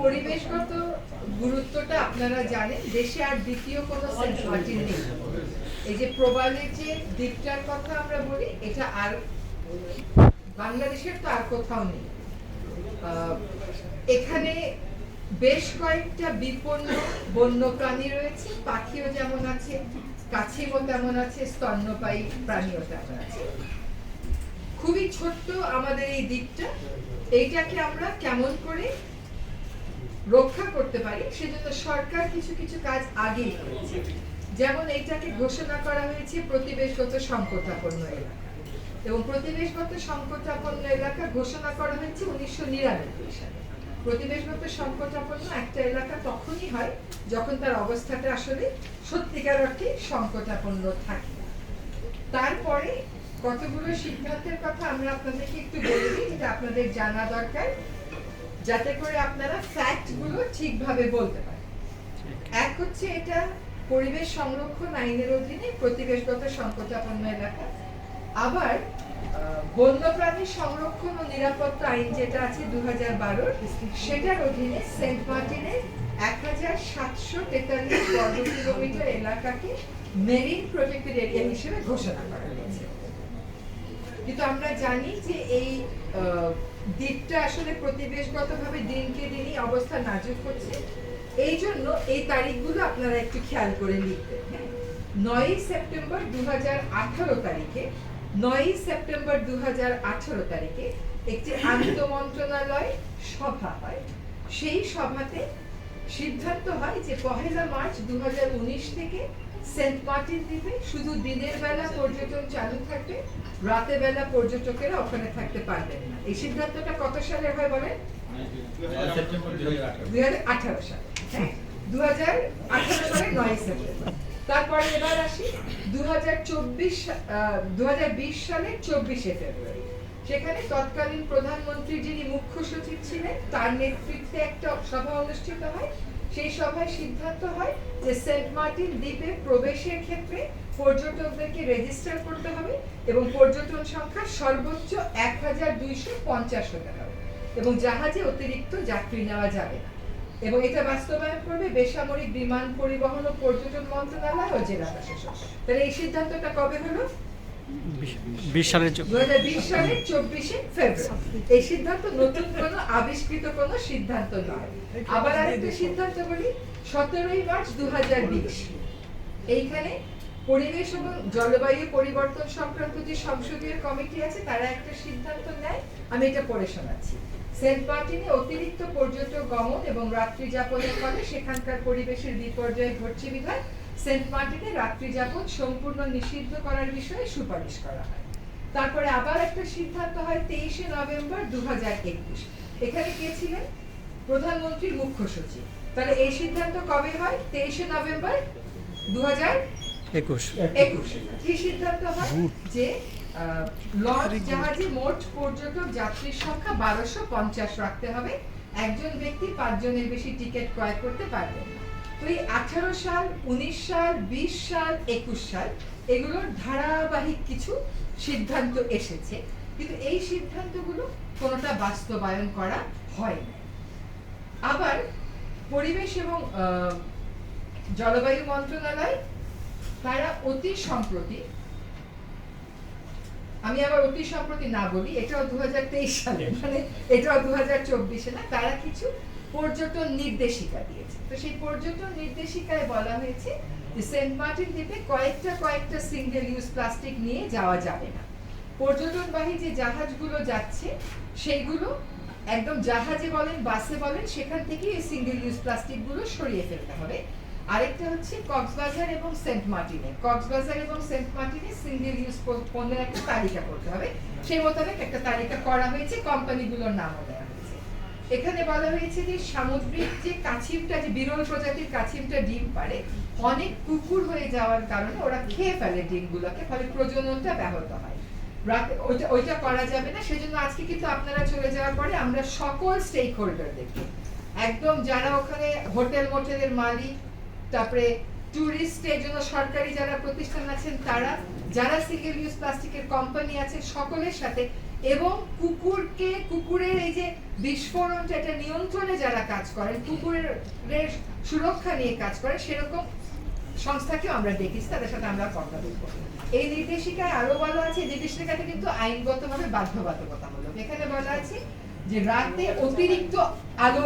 পরিবেশগত গুরুত্বটা আপনারা জানেন, দেশে আর দ্বিতীয় নেই। এই যে প্রবালের যে দ্বীপটার কথা আমরা বলি, এটা আর বাংলাদেশের তো আর কোথাও নেই। এখানে বেশ কয়েকটা বিপন্ন বন্য প্রাণী রয়েছে, পাখিও যেমন আছে, কাছিমও তেমন আছে, স্তন্যপায়ী প্রাণীও তেমন আছে। খুবই ছোট্ট আমাদের এই দ্বীপটা। এইটাকে আমরা কেমন করে রক্ষা করতে পারি, সেজন্য সরকার কিছু কিছু কাজ আগেই করেছে। যেমন এইটাকে ঘোষণা করা হয়েছে প্রতিবেশগত সংকটাপন্ন এলাকা। এবং প্রতিবেশগত সংকটাপন্ন এলাকা ঘোষণা করা হয়েছে উনিশশো নিরানব্বই সালে। প্রতিবেশগত সংকটাপন্ন একটা এলাকা তখনই হয় যখন তার অবস্থাটা আসলে সত্যিকার অর্থে সংকটাপন্ন থাকে। তারপরে কতগুলো সিদ্ধান্তের কথা আমরা আপনাদেরকে একটু বলে দিই যেটা আপনাদের জানা দরকার যাতে করে আপনারা ফ্যাক্টগুলো ঠিকভাবে বলতে পারেন। এক হচ্ছে এটা পরিবেশ সংরক্ষণ আইনের অধীনে প্রতিবেশগত সংকটাপন্ন এলাকা। আবার বন্যপ্রাণী সংরক্ষণ ও নিরাপত্তা আইন যেটা আছে দু হাজার বারোর সেটার অধীনে সেন্ট মার্টিনের এক হাজার সাতশো তেতাল্লিশ বর্গ কিলোমিটার এলাকাকে মেরিন প্রোটেক্টেড এরিয়া হিসেবে ঘোষণা করা হয়েছে। কিন্তু আমরা জানি যে এই দ্বীপটা আসলে প্রতিবেশগতভাবে দিনকে দিনই অবস্থা নাজুক হচ্ছে। এই জন্য এই তারিখগুলো আপনারা একটু খেয়াল করে লিখবেন হ্যাঁ? নয়ই সেপ্টেম্বর দু হাজার আঠারো তারিখে, নয়ই সেপ্টেম্বর দু হাজার আঠারো তারিখে একটি আন্তঃমন্ত্রণালয় সভা হয়। সেই সভাতে সিদ্ধান্ত হয় যে পহেলা মার্চ দু থেকে সেন্ট মার্টিন দ্বীপে শুধু দিনের বেলা পর্যটন চালু থাকবে রাতে বেলা পর্যটকেরা ওখানে থাকতে পারবেন না। এই সিদ্ধান্তটা কত সালে হয় বলেন? দুই হাজার সালে। হ্যাঁ দু হাজার আঠারো সালে নয় সেপ্টেম্বর। তারপরে এবার আসি দু হাজার চব্বিশ দু হাজার বিশ সালের চব্বিশে ফেব্রুয়ারি। সেখানে তৎকালীন প্রধানমন্ত্রী যিনি মুখ্য সচিব ছিলেন, তার নেতৃত্বে একটা সভা অনুষ্ঠিত হয়। সেই সভায় সিদ্ধান্ত হয় যে সেন্ট মার্টিন দ্বীপে প্রবেশের ক্ষেত্রে পর্যটকদেরকে রেজিস্টার করতে হবে এবং পর্যটন সংখ্যা সর্বোচ্চ এক হাজার দুইশো পঞ্চাশ হতে হবে এবং জাহাজে অতিরিক্ত যাত্রী নেওয়া যাবে না। এবং এটা বাস্তবায়ন করবে বেসামরিক বিমান পরিবহন ও পর্যটন মন্ত্রণালয় ও জেলা প্রশাসন। তাহলে এই সিদ্ধান্তটা কবে হলো? বিশ সালের সালের চব্বিশে ফেব্রুয়ারি। এই সিদ্ধান্ত নতুন আবিষ্কৃত সিদ্ধান্ত নয়। আবার আরেকটা সিদ্ধান্ত বলি, সতেরোই মার্চ দু হাজার বিশ। এইখানে পরিবেশ এবং জলবায়ু পরিবর্তন সংক্রান্ত যে সংসদীয় কমিটি আছে, তারা একটা সিদ্ধান্ত নেয়। আমি এটা পড়ে শোনাচ্ছি। সেন্ট মার্টিনে অতিরিক্ত পর্যটক গমন এবং রাত্রি যাপনের ফলে সেখানকার পরিবেশের বিপর্যয় ঘটছে বিধায় সেন্ট মার্টিনে রাত্রি যাপন সম্পূর্ণ নিষিদ্ধ করার বিষয়ে সুপারিশ করা হয়। তারপরে আবার একটা সিদ্ধান্ত হয় তেইশে নভেম্বর দু এখানে কে ছিলেন? প্রধানমন্ত্রীর মুখ্য সচিব। তাহলে এই সিদ্ধান্ত কবে হয়? তেইশে নভেম্বর দু একুশ একুশ। কি সিদ্ধান্ত হয়? যে লঞ্চ জাহাজে মোট পর্যটক যাত্রীর সংখ্যা বারোশো পঞ্চাশ রাখতে হবে। একজন ব্যক্তি পাঁচজনের বেশি টিকিট ক্রয় করতে পারবেন না। তো আঠারো সাল, উনিশ সাল, বিশ সাল, একুশ সাল, এগুলোর ধারাবাহিক কিছু সিদ্ধান্ত এসেছে। কিন্তু এই সিদ্ধান্তগুলো বাস্তবায়ন করা হয় না। আবার পরিবেশ এবং জলবায়ু মন্ত্রণালয়, তারা অতি সম্প্রতি, আমি আবার অতি সম্প্রতি না বলি, এটাও দু সালে মানে এটাও দু না, তারা কিছু পর্যটন নির্দেশিকা দিয়েছে। তো সেই পর্যটন নির্দেশিকায় বলা হয়েছে যে সেন্ট মার্টিন দ্বীপে কয়েকটা কয়েকটা সিঙ্গেল ইউজ প্লাস্টিক নিয়ে যাওয়া যাবে না। পর্যটনবাহী যে জাহাজগুলো যাচ্ছে, সেইগুলো একদম জাহাজে বলেন, বাসে বলেন, সেখান থেকে এই সিঙ্গেল ইউজ প্লাস্টিকগুলো সরিয়ে ফেলতে হবে। আরেকটা হচ্ছে কক্সবাজার এবং সেন্ট মার্টিনে। কক্সবাজার এবং সেন্ট মার্টিনে সিঙ্গেল ইউজ পণ্যের একটা তালিকা করতে হবে। সেই মোতাবেক একটা তালিকা করা হয়েছে, কোম্পানিগুলোর নামও দেওয়া এখানে বলা হয়েছে যে সামুদ্রিক যে কাছিমটা, যে বিরল প্রজাতির কাছিমটা ডিম পারে অনেক কুকুর হয়ে যাওয়ার কারণে ওরা খেয়ে ফেলে ডিমগুলোকে, ফলে প্রজননটা ব্যাহত হয়। ওইটা ওইটা করা যাবে না, সেজন্য আজকে কিন্তু আপনারা চলে যাওয়ার পরে আমরা সকল স্টেক হোল্ডার দেখব। একদম যারা ওখানে হোটেল মোটেলের মালিক, তারপরে ট্যুরিস্টের জন্য সরকারি যারা প্রতিষ্ঠান আছেন, তারা, যারা সিঙ্গেল ইউজ প্লাস্টিকের কোম্পানি আছে, সকলের সাথে এবং কুকুরকে, কুকুরের এই যে বিস্ফোরণটা এটা নিয়ন্ত্রণে যারা কাজ করেন, কুকুরের সুরক্ষা নিয়ে কাজ করেন, সেরকম সংস্থাকেও আমরা দেখেছি, তাদের সাথে আমরা কথা বলব। এই নির্দেশিকায় আরও বলা আছে, এই নির্দেশিকাটা কিন্তু আইনগতভাবে বাধ্যবাধকতামূলক। এখানে বলা আছে যে রাতে অতিরিক্ত আলো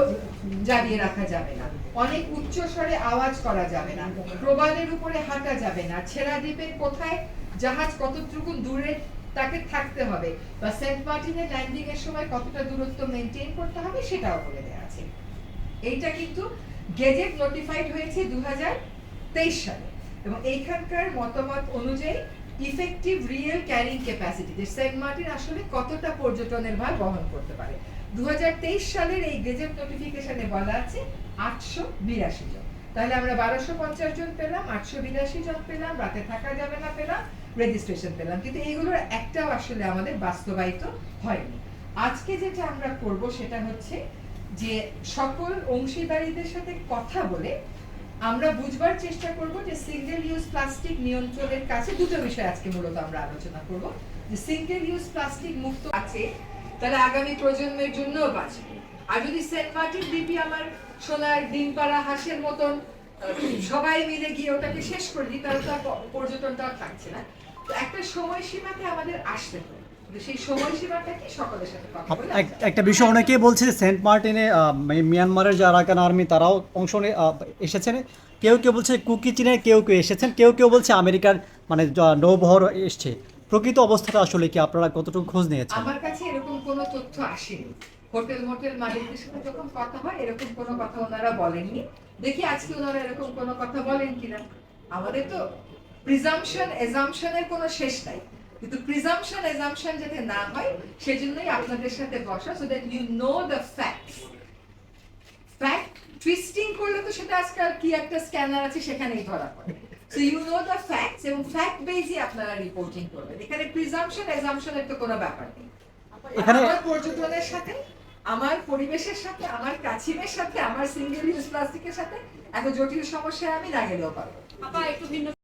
জ্বালিয়ে রাখা যাবে না, অনেক উচ্চ স্বরে আওয়াজ করা যাবে না, প্রবালের উপরে হাঁটা যাবে না, ছেড়া দ্বীপের কোথায় জাহাজ কতটুকু দূরে তাকে থাকতে হবে। বা সেন্ট মার্টিনের ল্যান্ডিং এর সময় কতটা দূরত্ব মেনটেন করতে হবে সেটাও বলে দেওয়া আছে। এইটা কিন্তু গেজেট নোটিফাইড হয়েছে দু সালে। এবং এইখানকার মতামত অনুযায়ী ইফেক্টিভ রিয়েল ক্যারিং ক্যাপাসিটি যে সেন্ট মার্টিন আসলে কতটা পর্যটনের ভার বহন করতে পারে। দু হাজার তেইশ সালের এই গেজেট নোটিফিকেশনে বলা আছে আটশো বিরাশি জন। তাহলে আমরা বারোশো পঞ্চাশ জন পেলাম, আটশো বিরাশি জন পেলাম, রাতে থাকা যাবে না পেলাম রেজিস্ট্রেশন পেলাম। কিন্তু এইগুলোর একটাও আসলে আমাদের বাস্তবায়িত হয়নি। আজকে যেটা আমরা করব সেটা হচ্ছে যে সকল অংশীদারীদের সাথে কথা বলে আমরা বুঝবার চেষ্টা করব যে সিঙ্গেল ইউজ প্লাস্টিক নিয়ন্ত্রণের কাছে দুটো বিষয় আজকে মূলত আমরা আলোচনা করব। যে সিঙ্গেল ইউজ প্লাস্টিক মুক্ত আছে, তাহলে আগামী প্রজন্মের জন্যও বাঁচবে। আর যদি সেন্ট মার্টিন দ্বীপই আমার সোনার ডিম পাড়া হাঁসের মতন, সবাই মিলে গিয়ে ওটাকে শেষ করে দিই, তাহলে তো আর প- পর্যটনটাও থাকছে না। একটা সময়সীমাতে আমাদের আসতে এক- একটা বিষয় অনেকেই বলছে সেন্ট মার্টিনে মানে মিয়ানমারের যে আরাকান আর্মি তারাও অংশ এসেছেন। কেউ কেউ বলছে কুকি চীনে কেউ কেউ এসেছেন। কেউ কেউ বলছে আমেরিকার মানে নৌবহর এসছে। প্রকৃত অবস্থাটা আসলে কি আপনারা কতটুকু খোঁজ নিয়েছেন? আমার কাছে এরকম কোনো তথ্য আসেনি। হোটেল মোটেল মালিকদের সাথে যখন কথা হয় এরকম কোনো কথা ওনারা বলেননি। দেখি আজকে ওনারা এরকম কোনো কথা বলেন কিনা। আমাদের তো প্রিজাম্পশন এজাম্পশনের কোনো শেষ নাই। কিন্তু প্রিজাম্পশন এজাম্পশন যাতে না হয় সেজন্যই আপনাদের সাথে বসা so that you know the facts fact twisting করলে তো সেটা আজকাল কি একটা স্ক্যানার আছে সেখানেই ধরা পড়ে। So you know the facts এবং ফ্যাক্ট বেসই আপনারা রিপোর্টিং করবেন। এখানে প্রিজাম্পশন এজাম্পশনের তো কোনো ব্যাপার নেই। এখানে- আমার পর্যটনের সাথে আমার পরিবেশের সাথে আমার কাছিমের সাথে আমার সিঙ্গেল ইউজ প্লাস্টিকের সাথে এত জটিল সমস্যায় আমি না গেলেও পারব। আপা একটু ভিন্ন